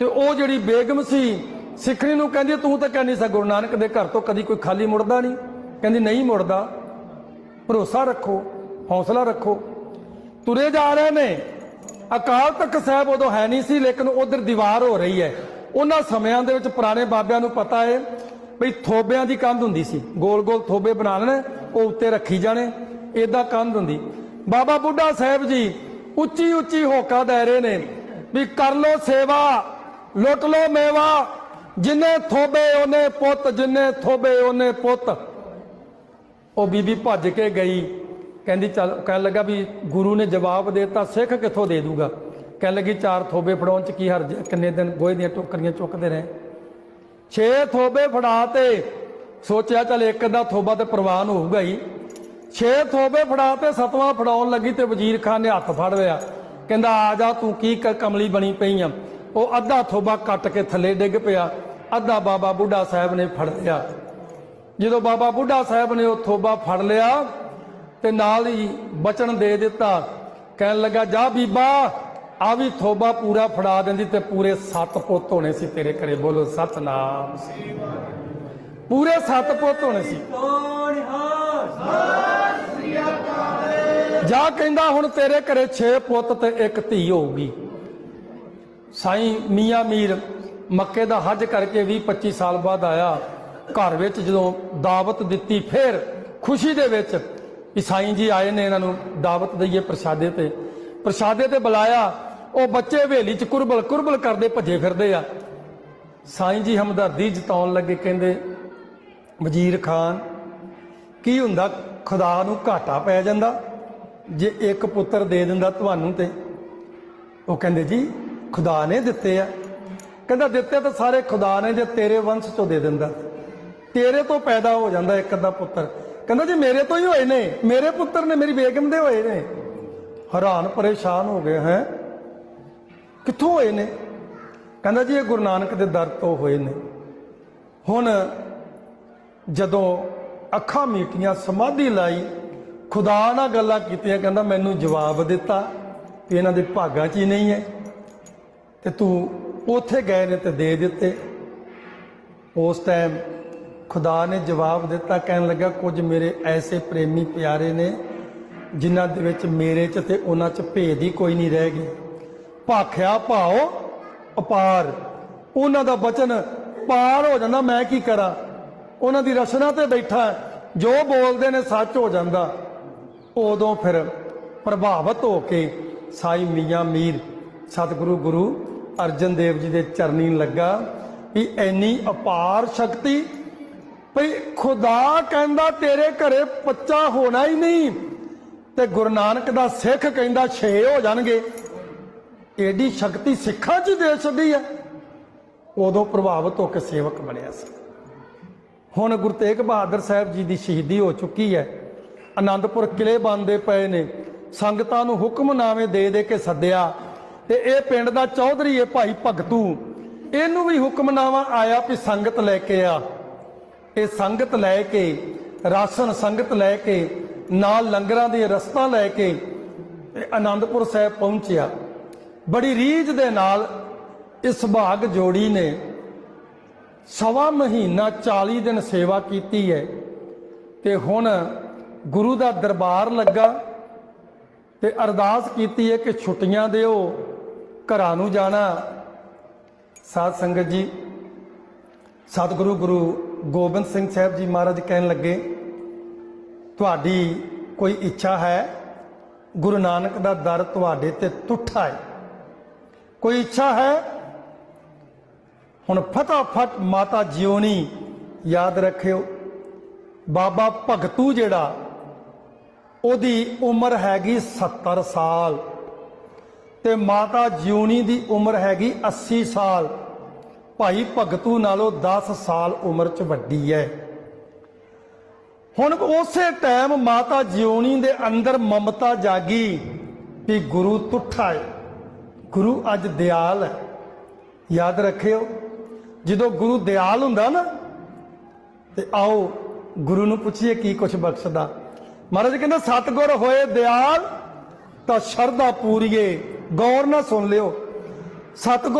ਤੇ ਉਹ ਜਿਹੜੀ ਬੇਗਮ ਸੀ, ਸਿੱਖਣੀ ਨੂੰ ਕਹਿੰਦੀ, ਤੂੰ ਤਾਂ ਕਹਿੰਦੀ ਸਾ, ਗੁਰੂ ਨਾਨਕ ਦੇ ਘਰ ਤੋਂ ਕਦੀ ਕੋਈ ਖਾਲੀ ਮੁੜਦਾ ਨਹੀਂ। ਕਹਿੰਦੀ, ਨਹੀਂ ਮੁੜਦਾ। ਭਰੋਸਾ ਰੱਖੋ, ਹੌਸਲਾ ਰੱਖੋ। ਤੁਰੇ ਜਾ ਰਹੇ ਨੇ। ਅਕਾਲ ਤਖਤ ਸਾਹਿਬ ਉਦੋਂ ਹੈ ਨਹੀਂ ਸੀ, ਲੇਕਿਨ ਉਧਰ ਦੀਵਾਰ ਹੋ ਰਹੀ ਹੈ। ਉਹਨਾਂ ਸਮਿਆਂ ਦੇ ਵਿੱਚ ਪੁਰਾਣੇ ਬਾਬਿਆਂ ਨੂੰ ਪਤਾ ਹੈ ਵੀ ਥੋਬਿਆਂ ਦੀ ਕੰਧ ਹੁੰਦੀ ਸੀ। ਗੋਲ ਗੋਲ ਥੋਬੇ ਬਣਾ ਲੈਣੇ, ਉਹ ਉੱਤੇ ਰੱਖੀ ਜਾਣੇ, ਏਦਾਂ ਕੰਧ ਹੁੰਦੀ। ਬਾਬਾ ਬੁੱਢਾ ਸਾਹਿਬ ਜੀ ਉੱਚੀ ਉੱਚੀ ਹੋਕਾ ਦੇ ਰਹੇ ਨੇ ਵੀ ਕਰ ਲੋ ਸੇਵਾ। ਲੁੱਟ ਲੋ ਮੇਵਾ, ਜਿੰਨੇ ਥੋਬੇ ਉਹਨੇ ਪੁੱਤ, ਜਿੰਨੇ ਥੋਬੇ ਉਹਨੇ ਪੁੱਤ। ਉਹ ਬੀਬੀ ਭੱਜ ਕੇ ਗਈ, ਕਹਿੰਦੀ ਚੱਲ, ਕਹਿਣ ਲੱਗਾ ਵੀ ਗੁਰੂ ਨੇ ਜਵਾਬ ਦੇਤਾ, ਸਿੱਖ ਕਿੱਥੋਂ ਦੇ ਦੂਗਾ? ਕਹਿਣ ਲੱਗੀ ਚਾਰ ਥੋਬੇ ਫੜਾਉਣ ਚ ਕੀ ਹਰਜ ਕਿੰਨੇ ਦਿਨ ਗੋਹੇ ਦੀਆਂ ਟੋਕਰੀਆਂ ਚੁੱਕਦੇ ਰਹੇ। ਛੇ ਥੋਬੇ ਫੜਾ ਤੇ ਸੋਚਿਆ ਚੱਲ ਇੱਕ ਦਾ ਥੋਬਾ ਤੇ ਪ੍ਰਵਾਨ ਹੋਊਗਾ ਹੀ। ਛੇ ਥੋਬੇ ਫੜਾ ਤੇ ਸਤਵਾਂ ਫੜਾਉਣ ਲੱਗੀ ਤੇ ਵਜ਼ੀਰ ਖਾਨ ਨੇ ਹੱਥ ਫੜ ਲਿਆ। ਕਹਿੰਦਾ, ਆ ਜਾ ਤੂੰ, ਕੀ ਕ- ਕਮਲੀ ਬਣੀ ਪਈ ਆ? ਉਹ ਅੱਧਾ ਥੋਬਾ ਕੱਟ ਕੇ ਥੱਲੇ ਡਿੱਗ ਪਿਆ। ਅੱਧਾ ਬਾਬਾ ਬੁੱਢਾ ਸਾਹਿਬ ਨੇ ਫੜ ਲਿਆ। ਜਦੋਂ ਬਾਬਾ ਬੁੱਢਾ ਸਾਹਿਬ ਨੇ ਉਹ ਥੋਬਾ ਫੜ ਲਿਆ ਤੇ ਨਾਲ ਹੀ ਬਚਨ ਦੇ ਦਿੱਤਾ। ਕਹਿਣ ਲੱਗਾ ਜਾ ਬੀਬਾ ਆ ਵੀ ਥੋਬਾ ਪੂਰਾ ਫੜਾ ਦਿੰਦੀ ਤੇ ਪੂਰੇ ਸੱਤ ਪੁੱਤ ਹੋਣੇ ਸੀ ਤੇਰੇ ਘਰੇ। ਬੋਲੋ ਸਤਨਾਮ ਪੂਰੇ ਸੱਤ ਪੁੱਤ ਹੋਣੇ ਸੀ। ਜਾ ਕਹਿੰਦਾ ਹੁਣ ਤੇਰੇ ਘਰੇ 6 ਪੁੱਤ ਤੇ ਇੱਕ ਧੀ ਹੋਊਗੀ। ਸਾਈਂ ਮੀਆਂ ਮੀਰ ਮੱਕੇ ਦਾ ਹੱਜ ਕਰਕੇ 20 25 ਸਾਲ ਬਾਅਦ ਆਇਆ। ਘਰ ਵਿੱਚ ਜਦੋਂ ਦਾਵਤ ਦਿੱਤੀ, ਫਿਰ ਖੁਸ਼ੀ ਦੇ ਵਿੱਚ ਵੀ ਸਾਈਂ ਜੀ ਆਏ ਨੇ ਇਹਨਾਂ ਨੂੰ ਦਾਵਤ ਦਈਏ ਪ੍ਰਸ਼ਾਦੇ ਤੇ। ਪ੍ਰਸ਼ਾਦੇ ਤੇ ਬੁਲਾਇਆ, ਉਹ ਬੱਚੇ ਹਵੇਲੀ ਚ ਕੁਰਬਲ ਕੁਰਬਲ ਕਰਦੇ ਭੱਜੇ ਫਿਰਦੇ ਆ। ਸਾਈਂ ਜੀ ਹਮਦਰਦੀ ਜਤਾਉਣ ਲੱਗੇ, ਕਹਿੰਦੇ, ਵਜ਼ੀਰ ਖਾਨ, ਕੀ ਹੁੰਦਾ ਖੁਦਾ ਨੂੰ ਘਾਟਾ ਪੈ ਜਾਂਦਾ? ਜੇ ਇੱਕ ਪੁੱਤਰ ਦੇ ਦਿੰਦਾ ਤੁਹਾਨੂੰ ਤੇ? ਉਹ ਕਹਿੰਦੇ, ਜੀ ਖੁਦਾ ਨੇ ਦਿੱਤੇ ਆ। ਕਹਿੰਦਾ, ਦਿੱਤੇ ਤਾਂ ਸਾਰੇ ਖੁਦਾ ਨੇ, ਜੇ ਤੇਰੇ ਵੰਸ਼ ਚੋਂ ਦੇ ਦਿੰਦਾ। ਤੇਰੇ ਤੋਂ ਪੈਦਾ ਹੋ ਜਾਂਦਾ ਇੱਕ ਅੱਧਾ ਪੁੱਤਰ। ਕਹਿੰਦਾ, ਜੀ ਮੇਰੇ ਤੋਂ ਹੀ ਹੋਏ ਨੇ, ਮੇਰੇ ਪੁੱਤਰ ਨੇ ਮੇਰੀ ਬੇਗਮ ਦੇ ਹੋਏ ਨੇ। ਹੈਰਾਨ, ਪਰੇਸ਼ਾਨ ਹੋ ਗਏ ਹੈ। ਕਿੱਥੋਂ ਹੋਏ ਨੇ? ਕਹਿੰਦਾ ਜੀ, ਇਹ ਗੁਰੂ ਨਾਨਕ ਦੇ ਦਰ ਤੋਂ ਹੋਏ ਨੇ। ਹੁਣ ਜਦੋਂ ਅੱਖਾਂ ਮੀਟੀਆਂ, ਸਮਾਧੀ ਲਾਈ, ਖੁਦਾ ਨਾਲ ਗੱਲਾਂ ਕੀਤੀਆਂ, ਕਹਿੰਦਾ, ਮੈਨੂੰ ਜਵਾਬ ਦਿੱਤਾ ਕਿ ਇਹਨਾਂ ਦੇ ਭਾਗਾਂ 'ਚ ਹੀ ਨਹੀਂ ਹੈ। ਤੇ ਤੂੰ ਉੱਥੇ ਗਏ ਨੇ ਤੇ ਦੇ ਦਿੱਤੇ। ਉਸ ਟਾਈਮ ਖੁਦਾ ਨੇ ਜਵਾਬ ਦਿੱਤਾ, ਕਹਿਣ ਲੱਗਾ, ਕੁਝ ਮੇਰੇ ਐਸੇ ਪ੍ਰੇਮੀ ਪਿਆਰੇ ਨੇ, ਜਿਨ੍ਹਾਂ ਦੇ ਵਿੱਚ ਮੇਰੇ 'ਚ ਤੇ ਉਹਨਾਂ 'ਚ ਭੇਦ ਹੀ ਕੋਈ ਨਹੀਂ ਰਹਿ ਗਿਆ। ਭਾਖਿਆ ਭਾਓ, ਅਪਾਰ। ਉਹਨਾਂ ਦਾ ਬਚਨ ਪਾਰ ਹੋ ਜਾਂਦਾ, ਮੈਂ ਕੀ ਕਰਾਂ? ਉਹਨਾਂ ਦੀ ਰਸਨਾ ਤੇ ਬੈਠਾ ਜੋ ਬੋਲਦੇ ਨੇ ਸੱਚ ਹੋ ਜਾਂਦਾ। ਉਦੋਂ ਫਿਰ ਪ੍ਰਭਾਵਿਤ ਹੋ ਕੇ ਸਾਈ ਮੀਆਂ ਮੀਰ, ਸਤਿਗੁਰੂ ਗੁਰੂ ਅਰਜਨ ਦੇਵ ਜੀ ਦੇ ਚਰਨੀ ਲੱਗਾ ਵੀ ਐਨੀ ਅਪਾਰ ਸ਼ਕਤੀ ਭਈ ਖੁਦਾ ਕਹਿੰਦਾ ਤੇਰੇ ਘਰੇ ਬੱਚਾ ਹੋਣਾ ਹੀ ਨਹੀਂ ਤੇ ਗੁਰੂ ਨਾਨਕ ਦਾ ਸਿੱਖ ਕਹਿੰਦਾ ਛੇ ਹੋ ਜਾਣਗੇ। ਏਡੀ ਸ਼ਕਤੀ ਸਿੱਖਾਂ 'ਚ ਹੀ ਦੇ ਛੱਡੀ ਆ। ਉਦੋਂ ਪ੍ਰਭਾਵਿਤ ਹੋ ਕੇ ਸੇਵਕ ਬਣਿਆ ਸੀ। ਹੁਣ ਗੁਰੂ ਤੇਗ ਬਹਾਦਰ ਸਾਹਿਬ ਜੀ ਦੀ ਸ਼ਹੀਦੀ ਹੋ ਚੁੱਕੀ ਹੈ। ਆਨੰਦਪੁਰ ਕਿਲੇ ਬੰਦੇ ਪਏ ਨੇ। ਸੰਗਤਾਂ ਨੂੰ ਹੁਕਮਨਾਮੇ ਦੇ ਦੇ ਕੇ ਸੱਦਿਆ। ਤੇ ਇਹ ਪਿੰਡ ਦਾ ਚੌਧਰੀ ਹੈ ਭਾਈ ਭਗਤੂ। ਇਹਨੂੰ ਵੀ ਹੁਕਮਨਾਮਾ ਆਇਆ ਵੀ ਸੰਗਤ ਲੈ ਕੇ ਆ। ਇਹ ਸੰਗਤ ਲੈ ਕੇ, ਰਾਸ਼ਨ ਸੰਗਤ ਲੈ ਕੇ, ਨਾਲ ਲੰਗਰਾਂ ਦੀ ਰਸਤਾ ਲੈ ਕੇ ਤੇ ਆਨੰਦਪੁਰ ਸਾਹਿਬ ਪਹੁੰਚਿਆ। ਬੜੀ ਰੀਝ ਦੇ ਨਾਲ ਇਸ ਭਾਗ ਜੋੜੀ ਨੇ ਸਵਾ ਮਹੀਨਾ 40 ਦਿਨ ਸੇਵਾ ਕੀਤੀ ਹੈ। ਤੇ ਹੁਣ ਗੁਰੂ ਦਾ ਦਰਬਾਰ ਲੱਗਾ ਤੇ ਅਰਦਾਸ ਕੀਤੀ ਹੈ ਕਿ ਛੁੱਟੀਆਂ ਦਿਓ। ਘਰਾਂ ਨੂੰ ਜਾਣਾ। ਸਾਧ ਸੰਗਤ ਜੀ, ਸਤਿਗੁਰੂ ਗੁਰੂ ਗੋਬਿੰਦ ਸਿੰਘ ਸਾਹਿਬ ਜੀ ਮਹਾਰਾਜ ਕਹਿਣ ਲੱਗੇ, ਤੁਹਾਡੀ ਕੋਈ ਇੱਛਾ ਹੈ? ਗੁਰੂ ਨਾਨਕ ਦਾ ਦਰ ਤੁਹਾਡੇ ਤੇ ਟੁੱਟਾ ਹੈ। ਕੋਈ ਇੱਛਾ ਹੈ? ਹੁਣ ਫਟਾਫਟ ਮਾਤਾ ਜਿਉਣੀ ਯਾਦ ਰੱਖਿਓ, ਬਾਬਾ ਭਗਤੂ ਜਿਹੜਾ, ਉਹਦੀ ਉਮਰ ਹੈਗੀ 70 ਸਾਲ। ਤੇ ਮਾਤਾ ਜਿਉਣੀ ਦੀ ਉਮਰ ਹੈਗੀ 80 ਸਾਲ। ਭਾਈ ਭਗਤੂ ਨਾਲੋਂ 10 ਸਾਲ ਉਮਰ ਚ ਵੱਡੀ ਹੈ ਹੁਣ ਉਸੇ ਟਾਈਮ ਮਾਤਾ ਜਿਉਣੀ ਦੇ ਅੰਦਰ ਮਮਤਾ ਜਾਗੀ ਕਿ ਗੁਰੂ ਤੁੱਠਾ ਹੈ ਗੁਰੂ ਅੱਜ ਦਿਆਲ ਹੈ ਯਾਦ ਰੱਖਿਓ, ਜਦੋਂ ਗੁਰੂ ਦਿਆਲ ਹੁੰਦਾ ਨਾ, ਤੇ ਆਓ ਗੁਰੂ ਨੂੰ ਪੁੱਛੀਏ ਕੀ ਕੁਛ ਬਖਸ਼ਦਾ। ਮਹਾਰਾਜ ਕਹਿੰਦੇ, ਸਤਗੁਰ ਹੋਏ ਦਿਆਲ, ਤਾਂ ਸ਼ਰਧਾ ਪੂਰੀਏ। ਗੌਰ ਨਾਲ ਸੁਣ ਲਿਓ। ਸਤਿਗੁਰ